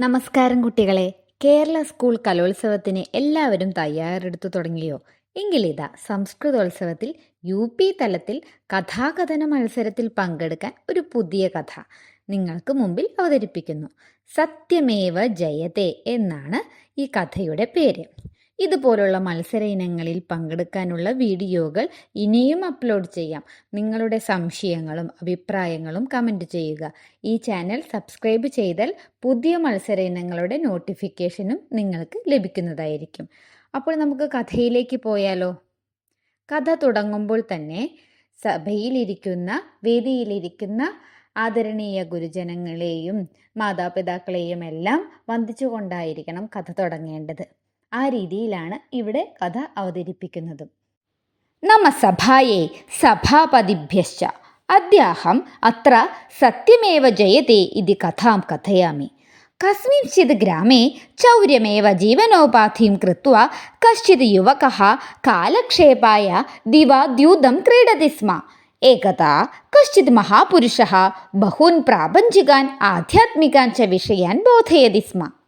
നമസ്കാരം കുട്ടികളെ. കേരള സ്കൂൾ കലോത്സവത്തിന് എല്ലാവരും തയ്യാറെടുത്തു തുടങ്ങിയോ? ഇതാ സംസ്കൃതോത്സവത്തിൽ യു പി തലത്തിൽ കഥാകഥന മത്സരത്തിൽ പങ്കെടുക്കാൻ ഒരു പുതിയ കഥ നിങ്ങൾക്ക് മുമ്പിൽ അവതരിപ്പിക്കുന്നു. സത്യമേവ ജയതേ എന്നാണ് ഈ കഥയുടെ പേര്. ഇതുപോലുള്ള മത്സര ഇനങ്ങളിൽ പങ്കെടുക്കാനുള്ള വീഡിയോകൾ ഇനിയും അപ്ലോഡ് ചെയ്യാം. നിങ്ങളുടെ സംശയങ്ങളും അഭിപ്രായങ്ങളും കമന്റ് ചെയ്യുക. ഈ ചാനൽ സബ്സ്ക്രൈബ് ചെയ്താൽ പുതിയ മത്സര ഇനങ്ങളുടെ നോട്ടിഫിക്കേഷനും നിങ്ങൾക്ക് ലഭിക്കുന്നതായിരിക്കും. അപ്പോൾ നമുക്ക് കഥയിലേക്ക് പോയാലോ? കഥ തുടങ്ങുമ്പോൾ തന്നെ സഭയിലിരിക്കുന്ന വേദിയിലിരിക്കുന്ന ആദരണീയ ഗുരുജനങ്ങളെയും മാതാപിതാക്കളെയും എല്ലാം വന്ദിച്ചുകൊണ്ടായിരിക്കണം കഥ തുടങ്ങേണ്ടത്. ആ രീതിയിലാണ് ഇവിടെ കഥ അവതരിപ്പിക്കുന്നത്. നമ സഭായേ സഭാപതിഭ്യശ്ച. അദ്ദേഹം അത്ര സത്യമേവ ജയതേ ഇതി കഥാം കഥയാമി. കസ്മിൻചിത് ഗ്രാമേ ചൗര്യമേവ ജീവനോപാധിം കൃത്വ കശ്ചിത് യുവക കാലക്ഷേപായ ദിവാദ്യൂതം ക്രീഡതി സ്മ. ഏകദാ കശ്ചിത് മഹാപുരുഷ ബഹൂൻ പ്രാപഞ്ചികാൻ ആധ്യാത്മികാൻ ച വിഷയാൻ ബോധയതി സ്മ.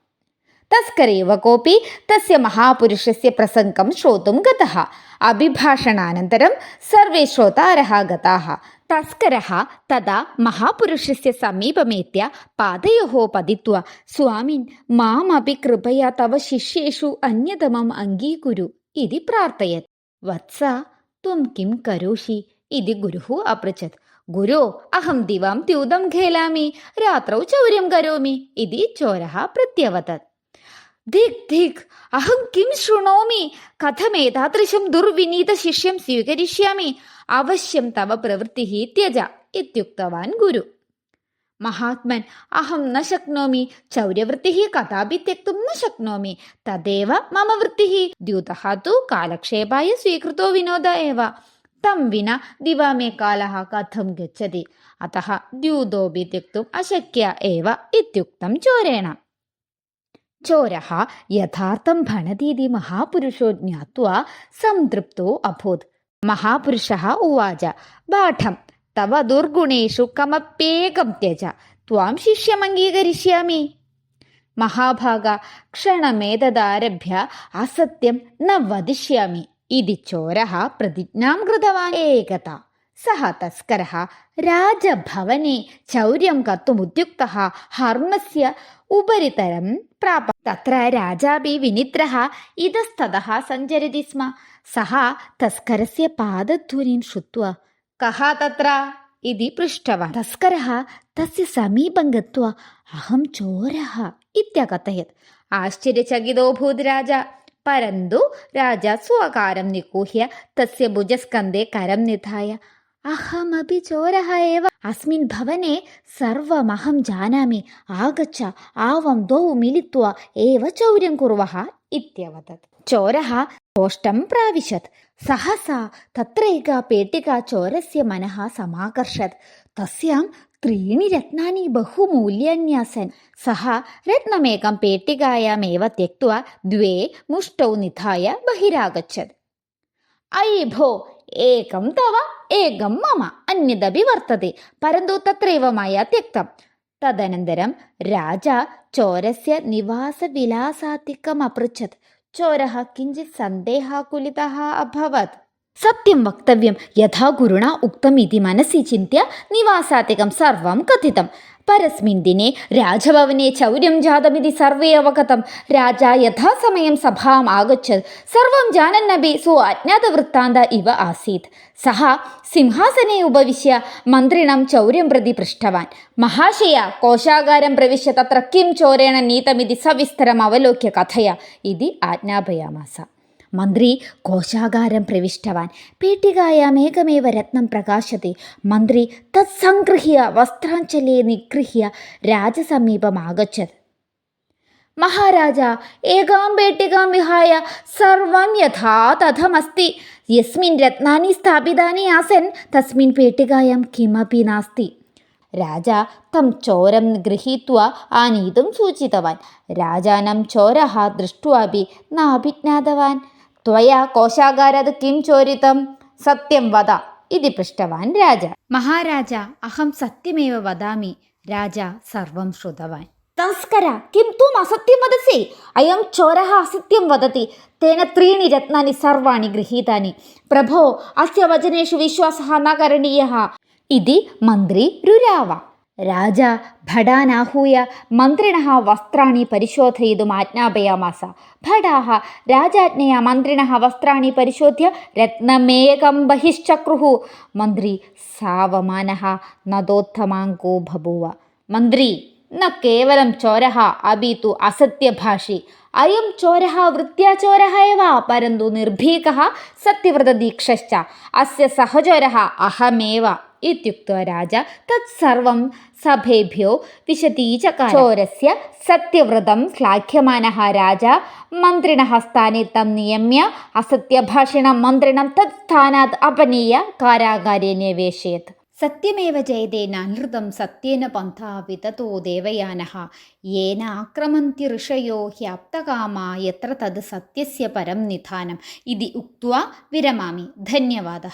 തസ്കരേവ കോപി. തസ്യ മഹാപുരുഷസ്യ പ്രസംഗം ശ്രോതും ഗതഃ. അഭിഭാഷണാനന്തരം സർവേ ശ്രോതാരः ഗതാഹ തസ്കര തഥാ മഹാപുരുഷസ്യ സമീപമേത്യ പാദയോः പതിത്വ. സ്വാമിൻ മാമപി കൃപയാ തവ ശിഷ്യേഷു അന്യതമം അംഗീകുരു. ഇതി പ്രാർത്ഥയത്. വത്സ ത്വം കിം കരോഷി. ഇതി ഗുരുഃ അപൃച്ഛത് ഗുരു അഹം ദിവാം ദ്യൂതം ഖേലാമി. രാത്രൗ ചൗര്യം കരോമി. ഇതി ചോരഃ പ്രത്യവതത്. ധിക് ധിക് അഹം കിം ശൃണോമി? കഥമേതാദൃശം ദുർവിനീത ശിഷ്യം സ്വീകരിഷ്യാമി. അവശ്യം തവ പ്രവൃത്തി ത്യജ ഇത്യുക്തവാൻ ഗുരു. മഹാത്മൻ അഹം ന ശക്നോമി. ചൗര്യവൃത്തി കഥാപി തെക്തും ന ശക്നോമി. തദേവ മമ വൃത്തി ദ്യൂതഃ തു കാലക്ഷേപായ സ്വീകൃതോ വിനോദ ഏവ. തം വിന ദിവാമേ കാലഃ കഥം ഗച്ഛതി. അത ദ്യൂതോപി തെക്തും അശക്യ ഏവ ഇത്യുക്തം ചോരേണ. ചോരഃ യഥാർത്ഥം ഭണതീതി മഹാപുരുഷോ ജ്ഞാത്വാ സംതൃപ്തോ അഭൂത് മഹാപുരുഷः ഉവാച പാഠം തവ ദുർഗുണേഷു കമപ്യേകം ത്യജ ത്വാം ശിഷ്യമംഗീകരിഷ്യാമി മഹാഭാഗ ക്ഷണമേതദാരഭ്യ അസത്യം ന വദിഷ്യാമി ഇതി ചോരः പ്രതിജ്ഞാം കൃതവാൻ ഏകത സഹ തസ്കരः രാജഭവനെ ചൗര്യം കർത്തുമുദ്യുക്തः ഹർമ്മസ്യ उपरितरं प्राप तत्र राजापि विनिद्रः इतस्ततः सञ्चरति स्म सः तस्करस्य पादध्वनिं श्रुत्वा कः तत्र इति पृष्टवान् तस्करः तस्य समीपं गत्वा अहं चोरः इत्यकथयत् आश्चर्यचकितोऽभूत् राजा परन्तु राजा स्वकारं निगूह्य तस्य भुजस्कन्धे करं निधाय अहमपि चोरः एव। अस्मिन् भवने सर्वमहं जानामि। आगच्छ, आवं द्वौ मिलित्वा एव चौर्यं कुर्वः इत्यवदत्। चोरः कोष्ठं प्राविशत्। सहसा तत्र एका पेटिका चोरस्य मनः समाकर्षत्। तस्यां त्रीणि रत्नानि बहु मूल्यान्यासन् सः रत्नमेकं पेटिकायामेव त्यक्त्वा द्वे मुष्टौ निधाय बहिरागच्छत्। अयि भो ഏകം തവ ഏകം മമ അന്യതപി വർത്തതെ. പരന്തു തത്രൈവ മയ ത്യക്തം. തദനന്തരം രാജ ചോരസ്യ നിവാസവിലാസാത്തിക്കമപൃച്ഛത് ചോരഃ കിഞ്ചിത് സന്ദേഹാകുലിതः അഭവത്. സത്യം വക്തവ്യം യഥാ ഗുരുണ ഉക്തമിതി മനസ്സി ചിന്ത്യ നിവാസാധികം സർവം കഥിതം. പരസ്മിൻ ദിനെ രാജഭവനെ ചൗര്യം ജാതമിതി സർവേ അവഗതം. രാജ യഥാസമയം സഭാം ആഗച്ഛത് സർവം ജാനന്നബി സോ അജ്ഞാത വൃത്താന്ത ഇവ ആസീത്. സഹ സിംഹാസനെ ഉപവിശ്യ മന്ത്രിണം ചൗര്യം പ്രതി പൃഷ്ടവാൻ മഹാശയ കോശാകാരം പ്രവിശ്യ തത്ര കിം ചോരേണ നീതമിതി സവിസ്തരം അവലോക്യ കഥയ. ഇതി ആജ്ഞാപയാമാസ. മന്ത്രി കോശാഗാരം പ്രവിഷ്ടവാൻ പേട്ടികായ മേഘമേവ രത്നം പ്രകാശത്തെ. മന്ത്രി തത്സംഗൃഹ്യ സംഗൃഹ്യ വസ്ത്രാഞ്ചലെ നിഗൃഹ്യ രാജസമീപമാഗച്ഛത്. മഹാരാജ ഏകാം പേട്ടികാം വിഹായ സർവം യഥാ തഥമസ്തി. യസ്മിൻ രത്നാനി സ്ഥാപിതാനി ആസൻ തസ്മിൻ പേട്ടികായാം കിമപി നാസ്തി. രാജ തം ചോരം ഗൃഹീത്വ ആനീതും സൂചിതവാൻ. രാജാനം ചോരഹ ദൃഷ്ടുവാപി നാഭിജ്ഞാതവാൻ. ത്വയാ കോശാകാരത് കിം ചോരിതം? സത്യം വദ. ഇതി പൃഷ്ടവാൻ രാജ. മഹാരാജ അഹം സത്യമേവ വദാമി. രാജ സർവം ശ്രുതവാൻ. തസ്കര കിം ത്വം അസത്യം വദസി? അയം ചോര അസത്യം വദതി. തേന ത്രീണി രത്നാനി സർവാണി ഗൃഹീതാനി. പ്രഭോ അസ്യ വചനേഷു വിശ്വാസ ന കരണീയഃ. ഇതി മന്ത്രി രുരാവ. രാജ ഭടാനാഹൂയ മന്ത്രിണ വസ്ത്രാണി പരിശോധയിതും ആജ്ഞാപയാമാസ. ഭടാഹ രാജാജ്ഞയ മന്ത്രിണ വസ്ത്രാണി പരിശോധ്യ രത്നമേകം ബഹിശ്ചക്രുഹു. മന്ത്രി സാവമാനഹ നദോത്തമാങ്കോ ബഭൂവ മന്ത്രി ന കേവലം ചോരഹ അബീതു അസത്യഭാഷി. അയം ചോരഹ വൃത്യാചോരഹ എവ? പരന്തു നിർഭീക സത്യവ്രതദീക്ഷ അസ്യ സഹചോരഹ അഹമേവ ഇത്യുക്തോ രാജ. തത്സർവം സഭേഭ്യോ വിശദീച ചോരസ്യ സത്യവ്രതം ശ്ലാഘ്യമാന രാജ. മന്ത്രിണ സ്ഥാനെ തം നിയമ്യ. അസത്യഭാഷിണം മന്ത്രിണം തത് സ്ഥാനാത് അപനീയ കാരാഗാരേ നിവേശയത്ത് സത്യമേവ ജയതേ നൃതം സത്യേന പന്ഥ വിതതോ ദേവയാന യേന ആക്രമന്തി ഋഷയോ ഹ്യാപ്തകാമാ എത്ര തത് സത്യസ്യ പരം നിധാനം. ഇതി ഉക്വാ വിരമാമി. ധന്യവാദ